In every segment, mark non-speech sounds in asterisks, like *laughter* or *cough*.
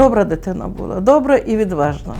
Добра дитина була, добра і відважна.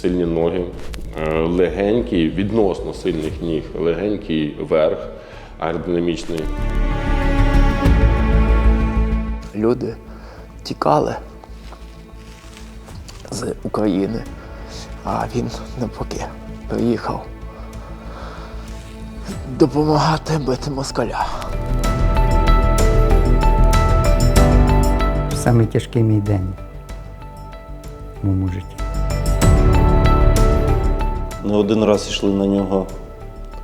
Сильні ноги, е, легенький, відносно сильних ніг, легенький верх аеродинамічний. люди тікали з України, а він навпаки приїхав допомагати бити москаля. Самий тяжкий мій день в моєму житті. Не один раз йшли на нього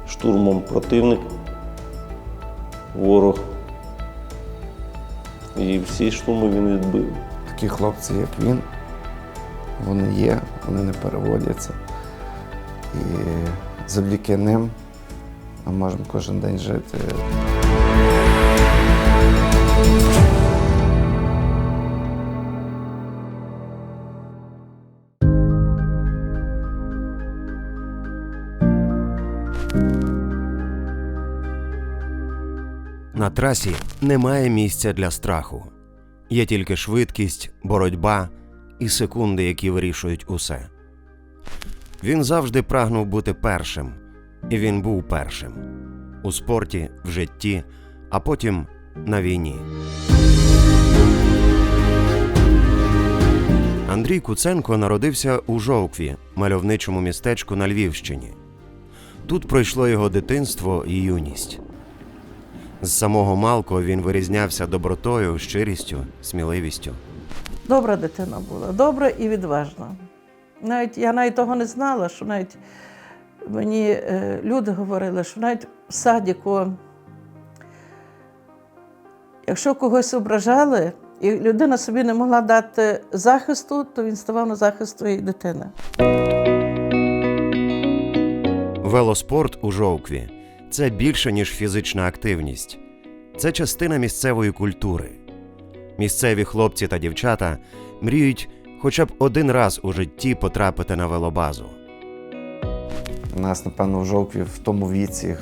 штурмом противник, ворог. І всі штурми він відбив. Такі хлопці, як він, вони є, вони не переводяться. І завдяки ним ми можемо кожен день жити. На трасі немає місця для страху. Є тільки швидкість, боротьба і секунди, які вирішують усе. Він завжди прагнув бути першим, і він був першим у спорті, в житті, а потім на війні. Андрій Куценко народився у Жовкві, мальовничому містечку на Львівщині. Тут пройшло його дитинство і юність. З самого малку він вирізнявся добротою, щирістю, сміливістю. Добра дитина була, добра і відважна. Навіть я навіть того не знала, що навіть мені е, люди говорили, що навіть в садіку, якщо когось ображали, і людина собі не могла дати захисту, то він ставав на захист своєї дитини. Велоспорт у Жовкві це більше, ніж фізична активність. Це частина місцевої культури. Місцеві хлопці та дівчата мріють хоча б один раз у житті потрапити на велобазу. У нас, напевно, в жовтві в тому віці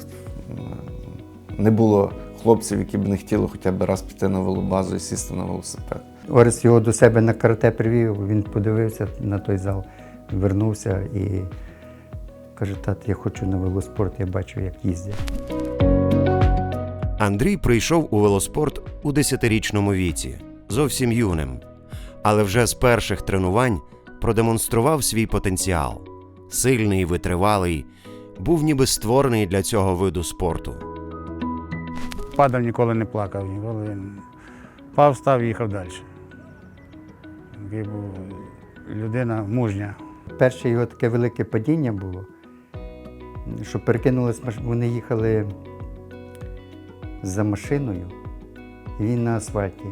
не було хлопців, які б не хотіли хоча б раз піти на велобазу і сісти на велосипед. Орес його до себе на карате привів, він подивився на той зал, вернувся і каже, тат, я хочу на велоспорт, я бачу, як їздять. Андрій прийшов у велоспорт у 10-річному віці, зовсім юним, але вже з перших тренувань продемонстрував свій потенціал. Сильний, витривалий, був ніби створений для цього виду спорту. Падав, ніколи не плакав, ніколи він впав, став і їхав далі. Такий був людина мужня. Перше його таке велике падіння було, що перекинулись, маш- вони їхали за машиною, і він на асфальті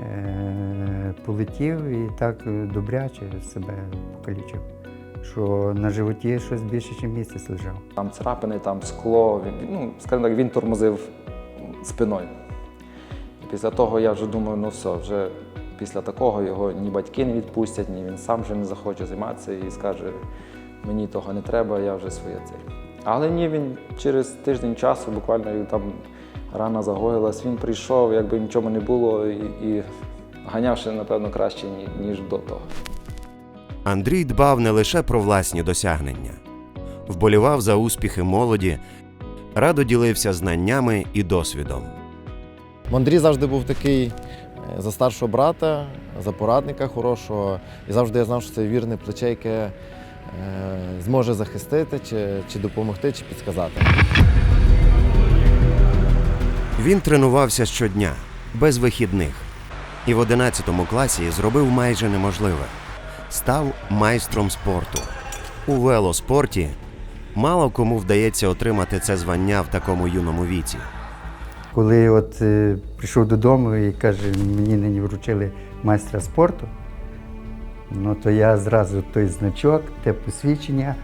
е- полетів і так добряче себе покалічив, що на животі щось більше, ніж місяць лежав. Там царапини, там скло. Він, ну, скажімо так, він тормозив спиною. Після того я вже думаю, ну все, вже після такого його ні батьки не відпустять, ні він сам вже не захоче займатися і скаже, мені того не треба, я вже своє це. Але ні, він через тиждень часу, буквально там рана загоїлась, він прийшов, якби нічого не було, і, і ганяв ще, напевно, краще, ніж до того. Андрій дбав не лише про власні досягнення, вболівав за успіхи молоді, радо ділився знаннями і досвідом. Андрій завжди був такий е, за старшого брата, за порадника хорошого. І завжди я знав, що це вірне плече, яке е, зможе захистити, чи, чи допомогти, чи підсказати. Він тренувався щодня, без вихідних, і в 11 класі зробив майже неможливе став майстром спорту. У велоспорті мало кому вдається отримати це звання в такому юному віці. Коли от е, прийшов додому і каже, мені нині вручили майстра спорту, ну то я зразу той значок, те посвідчення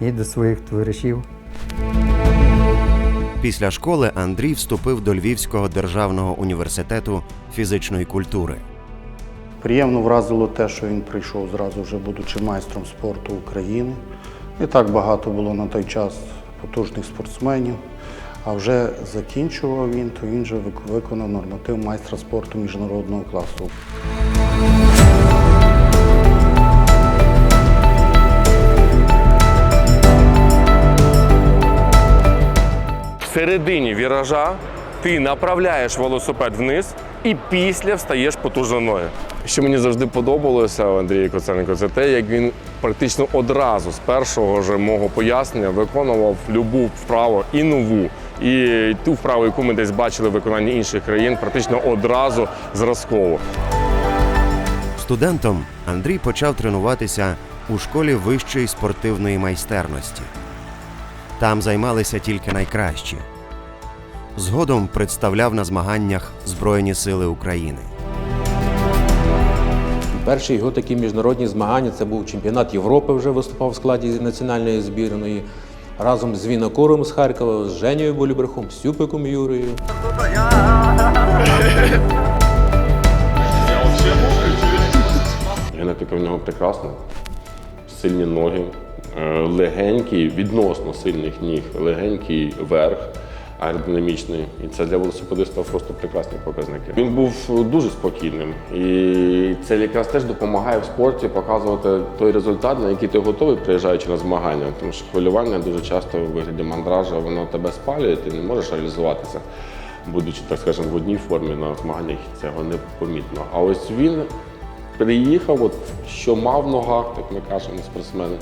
і до своїх товаришів. Після школи Андрій вступив до Львівського державного університету фізичної культури. Приємно вразило те, що він прийшов зразу вже будучи майстром спорту України. Не так багато було на той час потужних спортсменів, А вже закінчував він, то він вже виконав норматив майстра спорту міжнародного класу. В середині віража ти направляєш велосипед вниз і після встаєш потужно ноги. Що мені завжди подобалося у Андрія Коценко, це те, як він практично одразу з першого ж мого пояснення виконував любу вправу і нову, і ту вправу, яку ми десь бачили в виконанні інших країн, практично одразу зразково. Студентом Андрій почав тренуватися у школі вищої спортивної майстерності. Там займалися тільки найкращі. Згодом представляв на змаганнях Збройні Сили України. Перші його такі міжнародні змагання це був чемпіонат Європи, вже виступав в складі національної збірної. Разом з Вінокуром з Харкова, з Женєю Болібрахом, з Сюпиком Юрією. Генетика в нього прекрасна. Сильні ноги, е, легенький, відносно сильних ніг, легенький верх аеродинамічний. І це для велосипедиста просто прекрасні показники. Він був дуже спокійним. І це якраз теж допомагає в спорті показувати той результат, на який ти готовий, приїжджаючи на змагання. Тому що хвилювання дуже часто у вигляді мандража воно тебе спалює, ти не можеш реалізуватися. Будучи, так скажемо, в одній формі на змаганнях цього не помітно. А ось він приїхав, от що мав в ногах, так ми кажемо, спортсмени,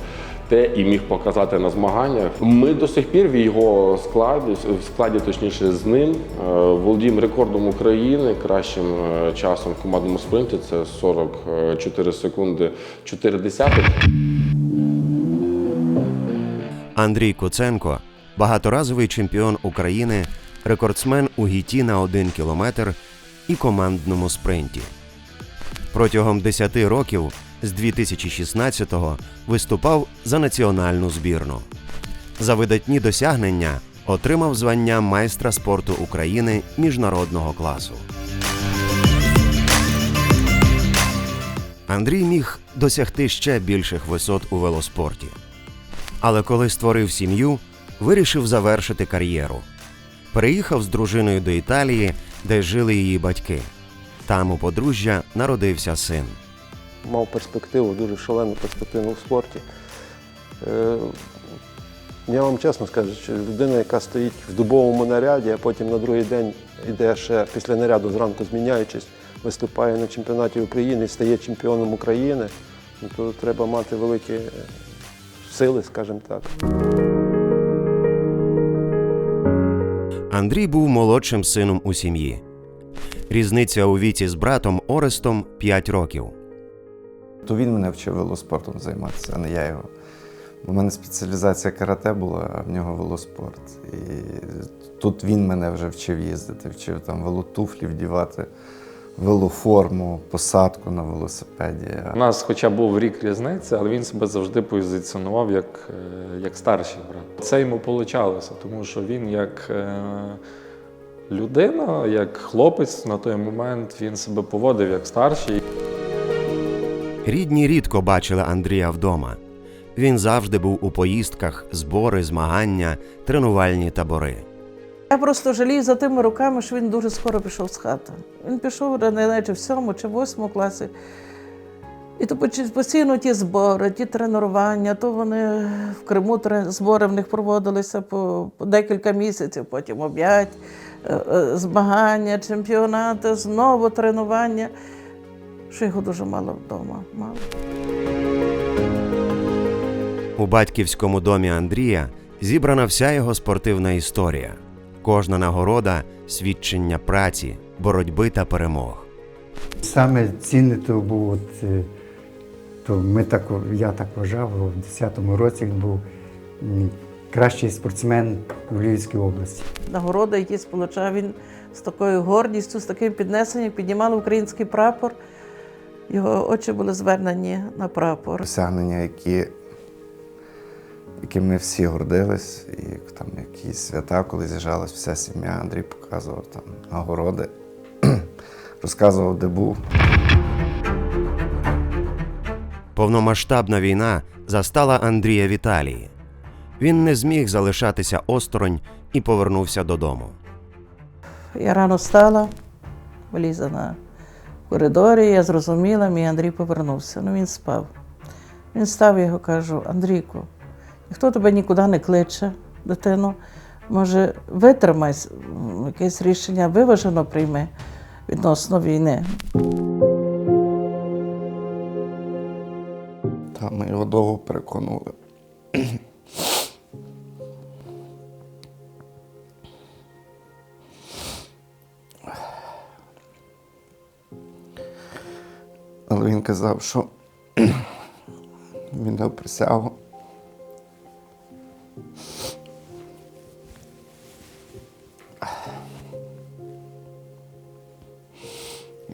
те і міг показати на змаганнях. Ми до сих пір в його складі, в складі, точніше, з ним е, володіємо рекордом України кращим е, часом в командному спринті. Це 44 секунди 4 десятих. Андрій Куценко багаторазовий чемпіон України, рекордсмен у гіті на 1 кілометр і командному спринті. Протягом 10 років з 2016-го виступав за національну збірну. За видатні досягнення отримав звання майстра спорту України міжнародного класу. Андрій міг досягти ще більших висот у велоспорті. Але коли створив сім'ю, вирішив завершити кар'єру. Переїхав з дружиною до Італії, де жили її батьки. Там у подружжя народився син. Мав перспективу, дуже шалену перспективу в спорті. Е, Я вам чесно скажу, що людина, яка стоїть в дубовому наряді, а потім на другий день йде ще після наряду зранку зміняючись, виступає на чемпіонаті України і стає чемпіоном України, ну, то треба мати великі е, сили, скажімо так. Андрій був молодшим сином у сім'ї. Різниця у віці з братом Орестом 5 років. То він мене вчив велоспортом займатися, а не я його. В мене спеціалізація карате була, а в нього велоспорт. І тут він мене вже вчив їздити, вчив там велотуфлі вдівати, велоформу, посадку на велосипеді. У нас хоча був рік різниці, але він себе завжди позиціонував як, е, як старший брат. Це йому вийшло, тому що він як е, людина, як хлопець на той момент він себе поводив як старший. Рідні рідко бачили Андрія вдома. Він завжди був у поїздках, збори, змагання, тренувальні табори. Я просто жалію за тими роками, що він дуже скоро пішов з хати. Він пішов знаю, в сьомому чи восьмому класі. І то постійно ті збори, ті тренування, то вони в Криму збори в них проводилися по, по декілька місяців, потім об'ять, е, е, змагання, чемпіонати, знову тренування. Що його дуже мало вдома. Мало. У батьківському домі Андрія зібрана вся його спортивна історія. Кожна нагорода свідчення праці, боротьби та перемог. Саме цінне то був, от, е, то ми так, я так вважав, у 10-му році він був кращий спортсмен у Львівській області. Нагороди, які сполучав він з такою гордістю, з таким піднесенням, піднімали український прапор. Його очі були звернені на прапор. Досягнення, які, якими ми всі гордились, і там якісь свята, коли з'їжджалась вся сім'я, Андрій показував там нагороди, *clears throat* розказував, де був. Повномасштабна війна застала Андрія в Італії. Він не зміг залишатися осторонь і повернувся додому. Я рано встала, влізла на коридорі, я зрозуміла, мій Андрій повернувся. Ну він спав. Він став, я його кажу, Андрійку, ніхто тебе нікуди не кличе, дитину. Може, витримай якесь рішення, виважено прийми відносно війни. Та ми його довго переконували. Він що *clears throat* він дав присягу.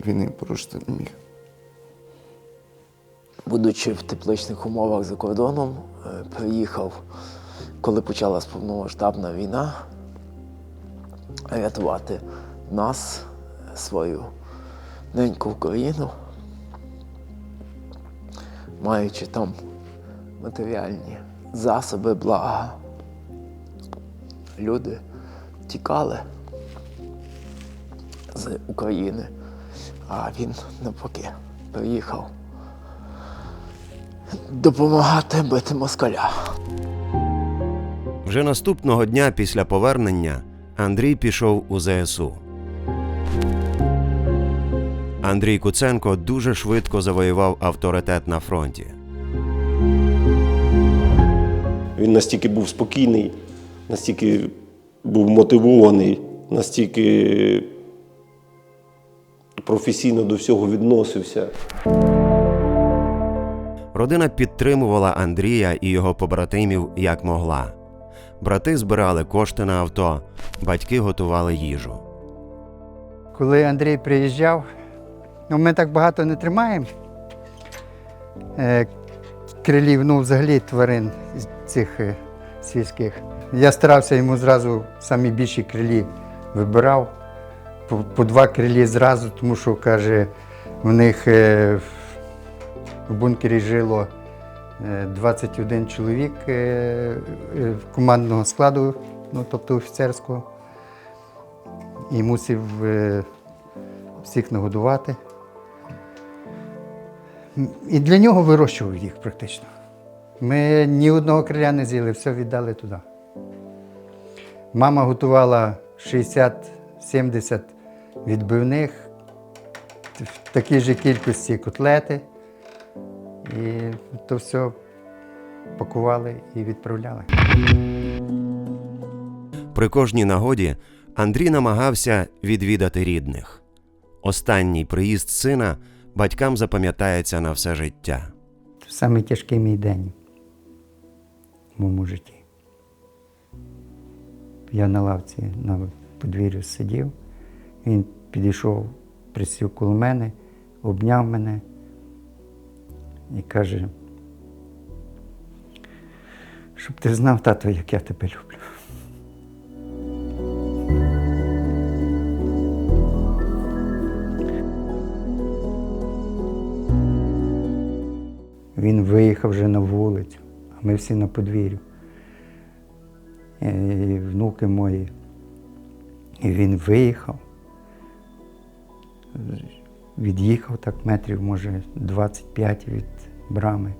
Він її порушити не міг. Будучи в тепличних умовах за кордоном, е, приїхав, коли почалась повномасштабна війна, рятувати нас, свою неньку Україну, маючи там матеріальні засоби, блага. Люди тікали з України, а він навпаки приїхав допомагати бити москаля. Вже наступного дня після повернення Андрій пішов у ЗСУ. Андрій Куценко дуже швидко завоював авторитет на фронті. Він настільки був спокійний, настільки був мотивований, настільки професійно до всього відносився. Родина підтримувала Андрія і його побратимів як могла. Брати збирали кошти на авто, батьки готували їжу. Коли Андрій приїжджав, ми так багато не тримаємо. Е, крилів, ну взагалі тварин цих е, сільських. Я старався йому зразу самі більші крилі вибирав. По, два крилі зразу, тому що каже, в них е, в бункері жило е, 21 чоловік командного складу, ну тобто офіцерського. І мусив всіх нагодувати. І для нього вирощував їх практично. Ми ні одного криля не з'їли, все віддали туди. Мама готувала 60-70 відбивних, в такій же кількості котлети. І то все пакували і відправляли. При кожній нагоді Андрій намагався відвідати рідних. Останній приїзд сина батькам запам'ятається на все життя. Самий тяжкий мій день в моєму житті. Я на лавці на подвір'ю сидів, він підійшов, присів коло мене, обняв мене і каже, щоб ти знав, тато, як я тебе люблю. Він виїхав вже на вулицю, а ми всі на подвір'ю. І внуки мої. І він виїхав, від'їхав так метрів, може, 25 від брами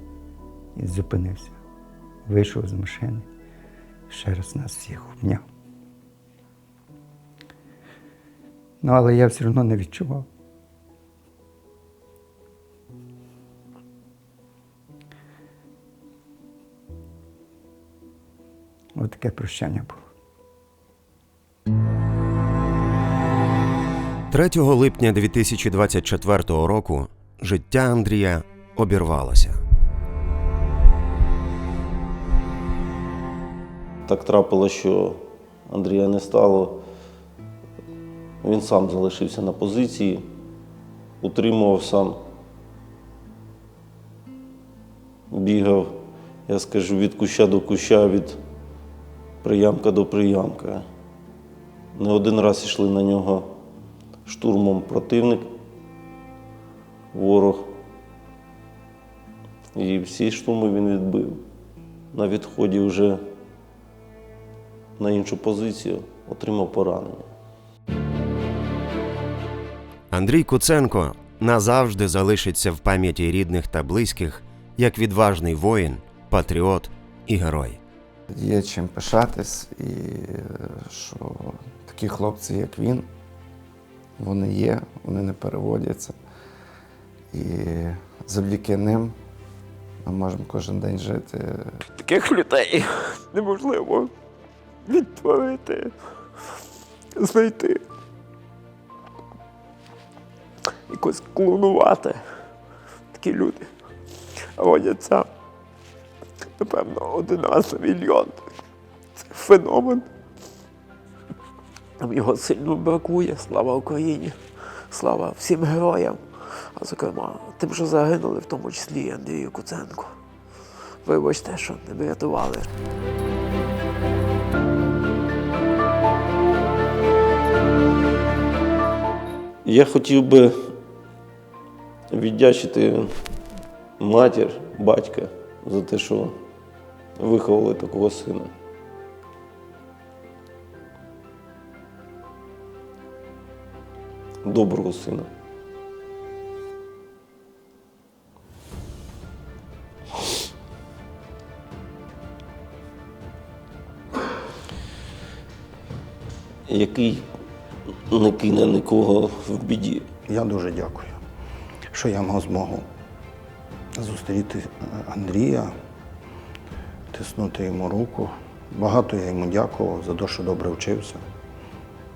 і зупинився. Вийшов з машини, ще раз нас всіх обняв. Ну, але я все одно не відчував. Ось таке прощання було. 3 липня 2024 року життя Андрія обірвалося. Так трапилося, що Андрія не стало. Він сам залишився на позиції, утримував сам, бігав, я скажу, від куща до куща, від приямка до приямка. Не один раз йшли на нього штурмом противник, ворог. І всі штурми він відбив. На відході вже на іншу позицію, отримав поранення. Андрій Куценко назавжди залишиться в пам'яті рідних та близьких як відважний воїн, патріот і герой. Є чим пишатись, і е, що такі хлопці, як він, вони є, вони не переводяться. І завдяки ним ми можемо кожен день жити. Таких людей неможливо відтворити, знайти. Якось клонувати. Такі люди родяться, напевно, один раз на мільйон. Це феномен. Нам його сильно бракує. Слава Україні, слава всім героям, а зокрема тим, що загинули, в тому числі Андрію Куценку. Вибачте, що не врятували. Я хотів би віддячити матір, батька за те, що виховали такого сина. Доброго сина. Який не кине нікого в біді. Я дуже дякую, що я мав змогу зустріти Андрія, тиснути йому руку. Багато я йому дякував за те, що добре вчився,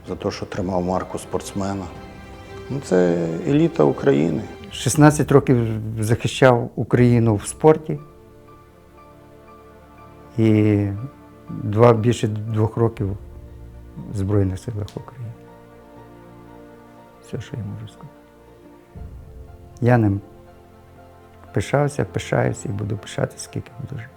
за те, що тримав марку спортсмена. Ну, це еліта України. 16 років захищав Україну в спорті. І два, більше двох років в Збройних силах України. Все, що я можу сказати. Я ним пишався, пишаюся і буду пишатися, скільки буду жити.